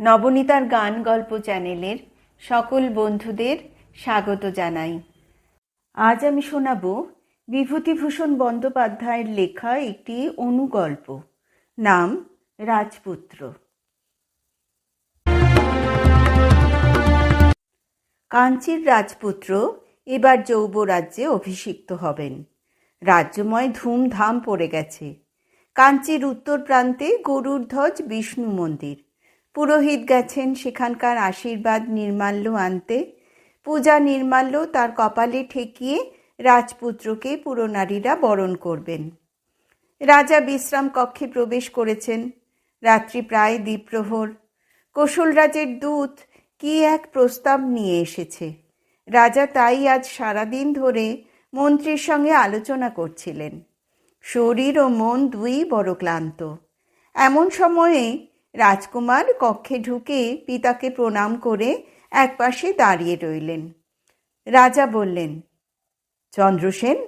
নবনীতার গান গল্প চ্যানেলের সকল বন্ধুদের স্বাগত জানাই। আজ আমি শোনাব বিভূতিভূষণ বন্দ্যোপাধ্যায়ের লেখা একটি অনুগল্প। নাম, রাজপুত্র। কাঞ্চির রাজপুত্র এবার যৌবরাজ্যে অভিষিক্ত হবেন। রাজ্যময় ধুমধাম পড়ে গেছে। কাঞ্চির উত্তর প্রান্তে গরুর ধ্বজ, বিষ্ণু মন্দির। পুরোহিত গেছেন সেখানকার আশীর্বাদ নির্মাল্য আনতে। পূজা নির্মাল্য তার কপালে ঠেকিয়ে রাজপুত্রকে পুরনারীরা বরণ করবেন। রাজা বিশ্রাম কক্ষে প্রবেশ করেছেন। রাত্রি প্রায় দ্বীপ্রহর। কৌশলরাজের দূত কি এক প্রস্তাব নিয়ে এসেছে। রাজা তাই আজ সারাদিন ধরে মন্ত্রীর সঙ্গে আলোচনা করছিলেন। শরীর ও মন দুই বড় ক্লান্ত। এমন সময়ে রাজকুমার কক্ষে ঢুকে পিতাকে প্রণাম করে একপাশে দাঁড়িয়ে রইলেন। রাজা বললেন চন্দ্রসেন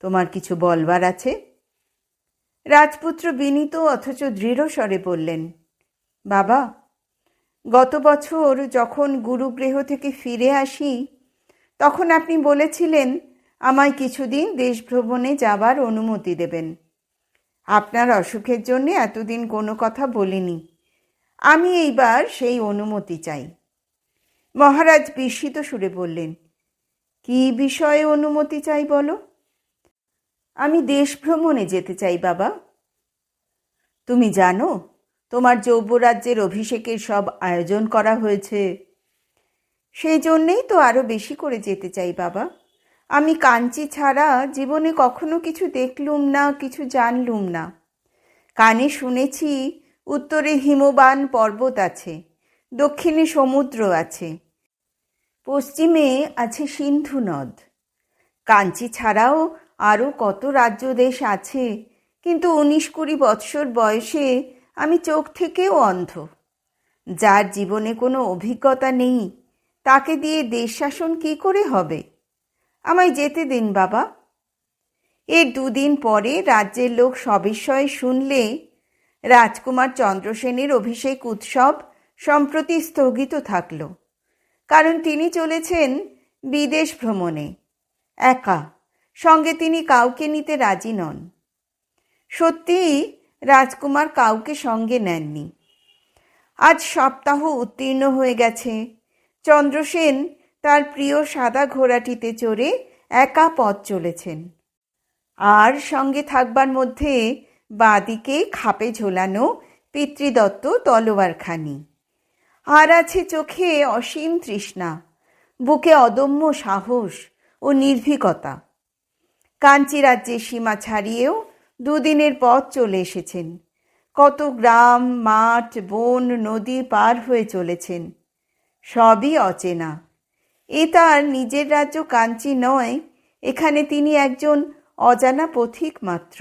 তোমার কিছু বলবার আছে? রাজপুত্র বিনীত অথচ দৃঢ় স্বরে বললেন, বাবা, গত বছর যখন গুরুগৃহ থেকে ফিরে আসি, তখন আপনি বলেছিলেন আমায় কিছুদিন দেশ ভ্রমণে যাবার অনুমতি দেবেন। আপনার অসুখের জন্য এতদিন কোনো কথা বলিনি। আমি এইবার সেই অনুমতি চাই। মহারাজ বিস্মিত সুরে বললেন, কি বিষয়ে অনুমতি চাই বলো? আমি দেশ ভ্রমণে যেতে চাই বাবা। তুমি জানো, তোমার যৌবরাজ্যের অভিষেকের সব আয়োজন করা হয়েছে। সেই জন্যেই তো আরও বেশি করে যেতে চাই বাবা। আমি কাঞ্চি ছাড়া জীবনে কখনো কিছু দেখলুম না, কিছু জানলুম না। কানে শুনেছি উত্তরে হিমবান পর্বত আছে, দক্ষিণে সমুদ্র আছে, পশ্চিমে আছে সিন্ধু নদ। কাঞ্চি ছাড়াও আরও কত রাজ্য দেশ আছে, কিন্তু উনিশ কুড়ি বৎসর বয়সে আমি চোখ থেকেও অন্ধ। যার জীবনে কোনো অভিজ্ঞতা নেই, তাকে দিয়ে দেশ শাসন কী করে হবে? আমায় যেতে দিন বাবা। এর দুদিন পরে রাজ্যের লোক সবিষয়ে শুনলে রাজকুমার চন্দ্রসেনের অভিষেক উৎসব সম্প্রতি স্থগিত থাকল, কারণ তিনি চলেছেন বিদেশ ভ্রমণে। একা, সঙ্গে তিনি কাউকে নিতে রাজি নন। সত্যিই রাজকুমার কাউকে সঙ্গে নেননি। আজ সপ্তাহ উত্তীর্ণ হয়ে গেছে। চন্দ্রসেন তার প্রিয় সাদা ঘোড়াটিতে চড়ে একা পথ চলেছেন। আর সঙ্গে থাকবার মধ্যে বাঁদিকে খাপে ঝোলানো পিতৃদত্ত তলোয়ারখানি। আর আছে চোখে অসীম তৃষ্ণা, বুকে অদম্য সাহস ও নির্ভীকতা। কাঞ্চি রাজ্যের সীমা ছাড়িয়েও দুদিনের পথ চলে এসেছেন। কত গ্রাম, মাঠ, বন, নদী পার হয়ে চলেছেন, সবই অচেনা। এ তার নিজের রাজ্য কাঞ্চি নয়, এখানে তিনি একজন অজানা পথিক মাত্র।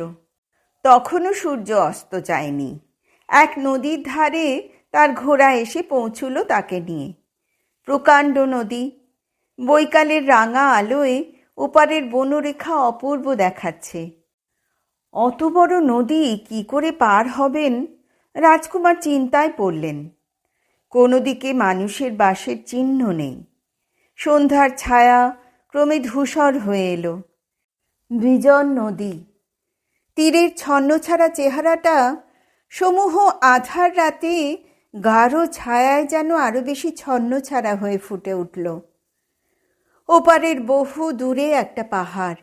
তখনও সূর্য অস্ত যায়নি। এক নদীর ধারে তার ঘোড়া এসে পৌঁছল তাকে নিয়ে। প্রকাণ্ড নদী। বৈকালের রাঙা আলোয় ওপারের বনরেখা অপূর্ব দেখাচ্ছে। অত বড় নদী কি করে পার হবেন? রাজকুমার চিন্তায় পড়লেন। কোনো দিকে মানুষের বাসের চিহ্ন নেই। সন্ধ্যার ছায়া ক্রমে ধূসর হয়ে এলো। বিজন নদী। তীরের ছন্নছাড়া চেহারাটা সমূহ আধার রাতে গাঢ় ছায়ায় যেন আরও বেশি ছন্নছাড়া হয়ে ফুটে উঠল। ওপারের বহু দূরে একটা পাহাড়।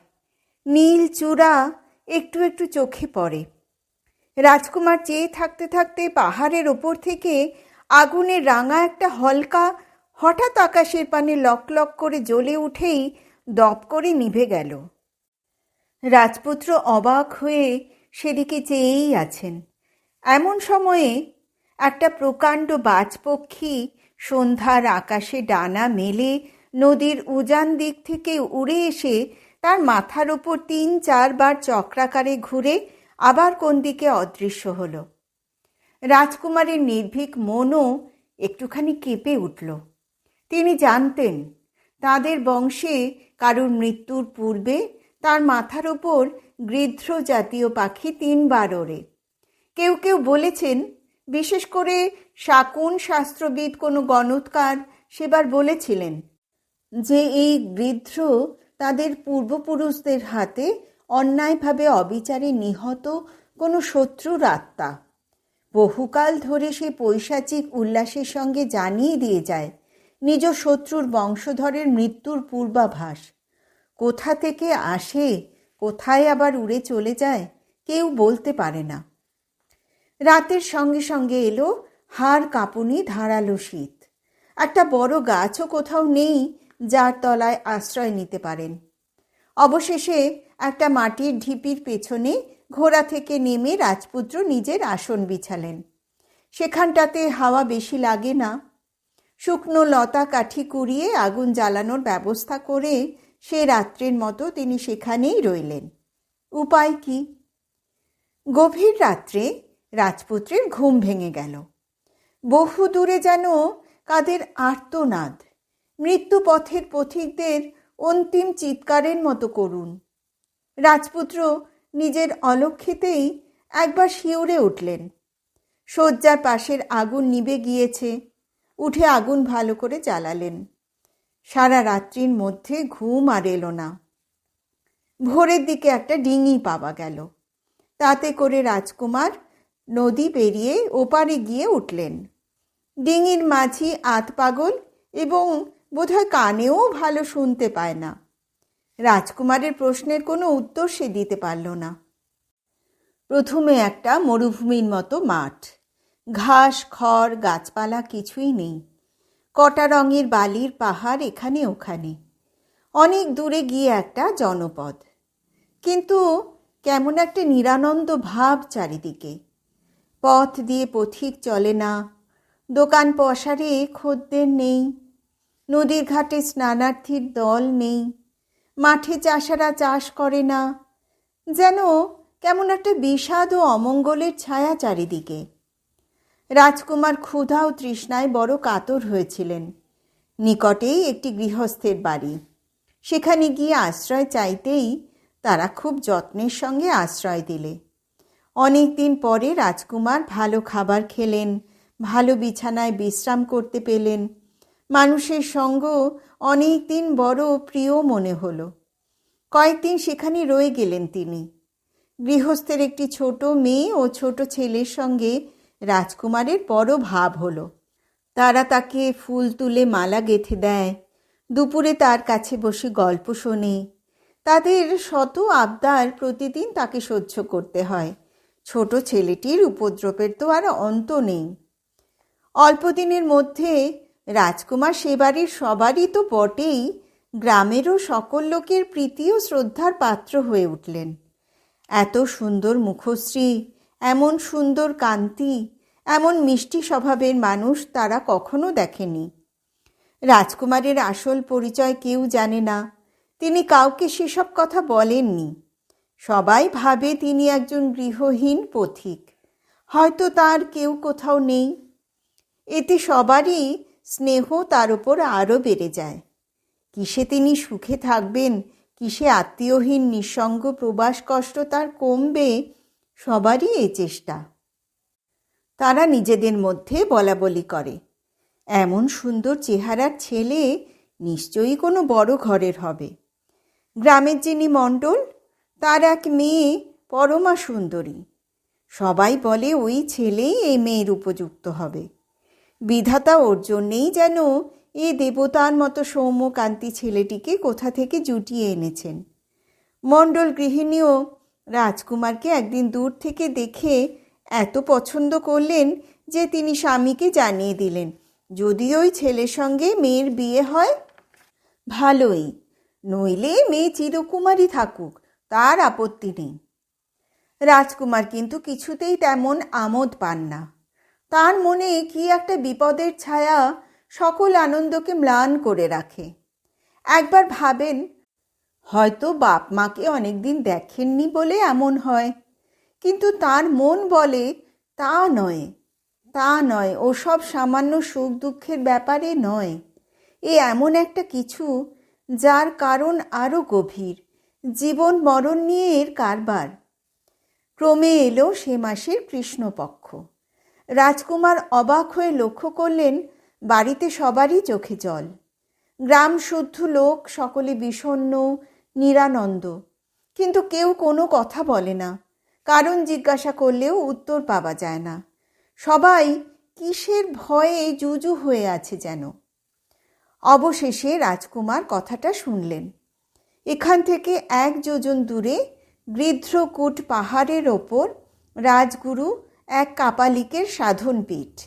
নীল চূড়া একটু একটু চোখে পড়ে। রাজকুমার চেয়ে থাকতে থাকতে পাহাড়ের ওপর থেকে আগুনের রাঙা একটা হলকা, হঠাৎ আকাশের পানে লক লক করে জ্বলে উঠেই দপ করে নিভে গেল। রাজপুত্র অবাক হয়ে সেদিকে চেয়েই আছেন। এমন সময়ে একটা প্রকাণ্ড বাজপক্ষী সন্ধ্যার আকাশে ডানা মেলে নদীর উজান দিক থেকে উড়ে এসে তার মাথার ওপর তিন চারবার চক্রাকারে ঘুরে আবার কোন দিকে অদৃশ্য হল। রাজকুমারের নির্ভীক মনও একটুখানি কেঁপে উঠল। তিনি জানতেন, তাদের বংশে কারুর মৃত্যুর পূর্বে তার মাথার ওপর গৃধ্র জাতীয় পাখি তিনবার ওড়ে। কেউ কেউ বলেছেন, বিশেষ করে শাকুন শাস্ত্রবিদ কোনো গণৎকার সেবার বলেছিলেন যে এই বৃদ্ধ তাদের পূর্বপুরুষদের হাতে অন্যায়ভাবে অবিচারে নিহত কোনো শত্রুর আত্মা। বহুকাল ধরে সে পৈশাচিক উল্লাসের সঙ্গে জানিয়ে দিয়ে যায়, নিজ শত্রুর বংশধরের মৃত্যুর পূর্বাভাস। কোথা থেকে আসে, কোথায় আবার উড়ে চলে যায়, কেউ বলতে পারে না। রাতের সঙ্গে সঙ্গে এলো হাড় কাঁপুনি ধারালো শীত। একটা বড় গাছও কোথাও নেই যার তলায় আশ্রয় নিতে পারেন। অবশেষে একটা মাটির ঢিপির পেছনে ঘোড়া থেকে নেমে রাজপুত্র নিজের আসন বিছালেন। সেখানটাতে হাওয়া বেশি লাগে না। শুকনো লতা কাঠি কুড়িয়ে আগুন জ্বালানোর ব্যবস্থা করে সে রাত্রের মতো তিনি সেখানেই রইলেন। উপায় কি? গভীর রাত্রে রাজপুত্রের ঘুম ভেঙে গেল। বহু দূরে যেন কাদের আর্তনাদ। মৃত্যুপথের পথিকদের অন্তিম চিৎকারের মতো করুন রাজপুত্র নিজের অলক্ষিতেই একবার শিউরে উঠলেন। শয্যার পাশের আগুন নিবে গিয়েছে, উঠে আগুন ভালো করে জ্বালালেন। সারা রাত্রির মধ্যে ঘুম আর এলো না। ভোরের দিকে একটা ডিঙি পাওয়া গেল। তাতে করে রাজকুমার নদী পেরিয়ে ওপারে গিয়ে উঠলেন। ডিঙির মাঝি আত পাগল এবং বোধহয় কানেও ভালো শুনতে পায় না। রাজকুমারের প্রশ্নের কোনো উত্তর সে দিতে পারল না। প্রথমে একটা মরুভূমির মতো মাঠ। ঘাস, খড়, গাছপালা কিছুই নেই। কটা রঙের বালির পাহাড় এখানে ওখানে। অনেক দূরে গিয়ে একটা জনপদ। কিন্তু কেমন একটা নিরানন্দ ভাব চারিদিকে। পথ দিয়ে পথিক চলে না, দোকান পসারে খদ্দের নেই, নদীর ঘাটে স্নানার্থীর দল নেই, মাঠে চাষারা চাষ করে না, যেন কেমন একটা বিষাদ ও অমঙ্গলের ছায়া চারিদিকে। রাজকুমার ক্ষুধা ও তৃষ্ণায় বড় কাতর হয়েছিলেন। নিকটেই একটি গৃহস্থের বাড়ি। সেখানে গিয়ে আশ্রয় চাইতেই তারা খুব যত্নের সঙ্গে আশ্রয় দিলে। অনেক দিন পরে রাজকুমার ভালো খাবার খেলেন, ভালো বিছানায় বিশ্রাম করতে পেলেন। মানুষের সঙ্গ অনেক দিন বড় প্রিয় মনে হলো। কয়েকদিন সেখানে রয়ে গেলেন তিনি। গৃহস্থের একটি ছোট মেয়ে ও ছোট ছেলের সঙ্গে রাজকুমারের বড় ভাব হলো। তারা তাকে ফুল তুলে মালা গেঁথে দেয়। দুপুরে তার কাছে বসে গল্প শোনে। তাদের শত আবদার প্রতিদিন তাকে সহ্য করতে হয়। ছোট ছেলেটির উপদ্রবের তো আর অন্ত নেই। অল্প দিনের মধ্যে রাজকুমার সে বাড়ির সবারই তো বটেই গ্রামেরও সকল লোকের প্রীতি ও শ্রদ্ধার পাত্র হয়ে উঠলেন। এত সুন্দর মুখশ্রী এমন সুন্দর কান্তি, এমন মিষ্টি স্বভাবের মানুষ তারা কখনো দেখেনি। রাজকুমারের আসল পরিচয় কেউ জানে না। তিনি কাউকে সেসব কথা বলেননি। সবাই ভাবে তিনি একজন গৃহহীন পথিক। হয়তো তার কেউ কোথাও নেই। এতে সবারই স্নেহ তার ওপর আরও বেড়ে যায়। কিসে তিনি সুখে থাকবেন, কিসে আত্মীয়হীন, নিঃসঙ্গ, প্রবাস কষ্ট তার কমবে সবারই এই চেষ্টা। তারা নিজেদের মধ্যে বলা বলি করে। এমন সুন্দর চেহারার ছেলে নিশ্চয়ই কোনো বড় ঘরের হবে। গ্রামের যিনি মণ্ডল, তার এক মেয়ে পরমা সুন্দরী। সবাই বলে ওই ছেলেই এই মেয়ের উপযুক্ত হবে। বিধাতা ওর জন্যেই যেন এ দেবতার মতো সৌম্যকান্তি ছেলেটিকে কোথা থেকে জুটিয়ে এনেছেন। মণ্ডল গৃহিণীও রাজকুমারকে একদিন দূর থেকে দেখে এত পছন্দ করলেন যে তিনি স্বামীকে জানিয়ে দিলেন যদি ওই ছেলের সঙ্গে মেয়ের বিয়ে হয়, ভালোই। নইলে মেয়ে চিরকুমারী থাকুক, তার আপত্তি নেই। রাজকুমার কিন্তু কিছুতেই তেমন আমোদ পান না। তার মনে কি একটা বিপদের ছায়া সকল আনন্দকে ম্লান করে রাখে। একবার ভাবেন হয়তো বাপ মাকে অনেকদিন দেখেননি বলে এমন হয়। কিন্তু তার মন বলে, তা নয় তা নয়, ওসব সামান্য সুখ দুঃখের ব্যাপারে নয়। এ এমন একটা কিছু যার কারণ আরও গভীর, জীবন মরণ নিয়ে এর কারবার। ক্রমে এলো সে মাসের কৃষ্ণপক্ষ। রাজকুমার অবাক হয়ে লক্ষ্য করলেন, বাড়িতে সবারই চোখে জল। গ্রাম শুদ্ধ লোক, সকলে বিষণ্ণ নিরানন্দ। কিন্তু কেউ কোনো কথা বলে না। কারণ জিজ্ঞাসা করলেও উত্তর পাওয়া যায় না। সবাই কিসের ভয়ে জুজু হয়ে আছে যেন? অবশেষে রাজকুমার কথাটা শুনলেন। এখান থেকে এক যোজন দূরে গৃধ্রকূট পাহাড়ের ওপর রাজগুরু এক কাপালিকের সাধন পীঠ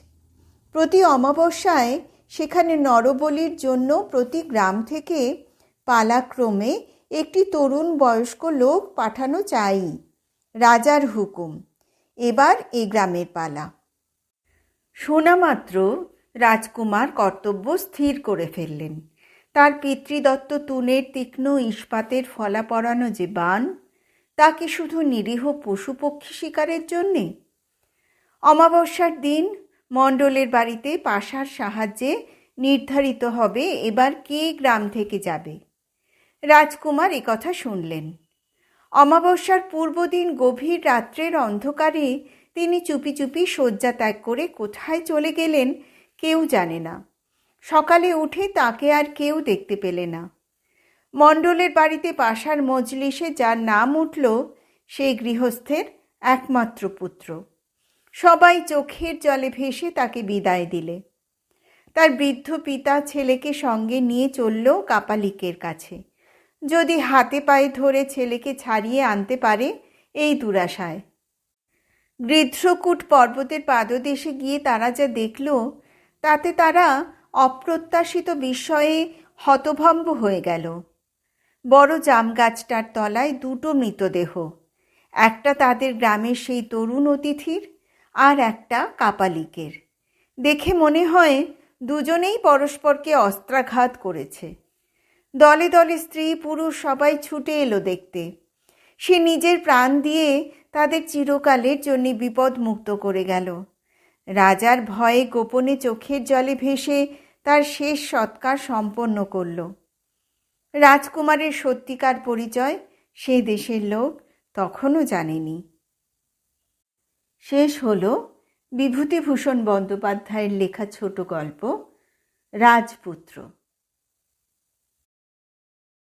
প্রতি অমাবস্যায় সেখানে নরবলির জন্য প্রতি গ্রাম থেকে পালাক্রমে একটি তরুণ বয়স্ক লোক পাঠানো চাই। রাজার হুকুম। এবার এ গ্রামের পালা। শোনা মাত্র রাজকুমার কর্তব্য স্থির করে ফেললেন। তার পিতৃদত্ত তুনের তীক্ষ্ণ ইস্পাতের ফলা পড়ানো যে বান, তা কি শুধু নিরীহ পশু পক্ষী শিকারের জন্যে? অমাবস্যার দিন মণ্ডলের বাড়িতে পাশার সাহায্যে নির্ধারিত হবে এবার কে গ্রাম থেকে যাবে? রাজকুমার কথা শুনলেন। অমাবস্যার পূর্বদিন গভীর রাত্রের অন্ধকারে তিনি চুপি চুপি শয্যা ত্যাগ করে কোথায় চলে গেলেন কেউ জানে না। সকালে উঠে তাকে আর কেউ দেখতে পেলে না। মণ্ডলের বাড়িতে পাশার মজলিসে যার নাম উঠল সেই গৃহস্থের একমাত্র পুত্র। সবাই চোখের জলে ভেসে তাকে বিদায় দিলে। তার বৃদ্ধ পিতা ছেলেকে সঙ্গে নিয়ে চলল কাপালিকের কাছে। যদি হাতে পায়ে ধরে ছেলেকে ছাড়িয়ে আনতে পারে, এই দুরাশায়। গৃধ্রকূট পর্বতের পাদদেশে গিয়ে তারা যা দেখল, তাতে তারা অপ্রত্যাশিত বিস্ময়ে হতভম্ব হয়ে গেল। বড় জাম গাছটার তলায় দুটো মৃতদেহ, একটা তাদের গ্রামের সেই তরুণ অতিথির আর একটা কাপালিকের। দেখে মনে হয় দুজনেই পরস্পরকে অস্ত্রাঘাত করেছে। দলে দলে স্ত্রী, পুরুষ সবাই ছুটে এলো দেখতে। সে নিজের প্রাণ দিয়ে তাদের চিরকালের জন্য বিপদ মুক্ত করে গেল। রাজার ভয়ে গোপনে চোখের জলে ভেসে তার শেষ সৎকার সম্পন্ন করল। রাজকুমারের সত্যিকার পরিচয় সে দেশের লোক তখনও জানেনি। শেষ হল বিভূতিভূষণ বন্দ্যোপাধ্যায়ের লেখা ছোট গল্প, রাজপুত্র।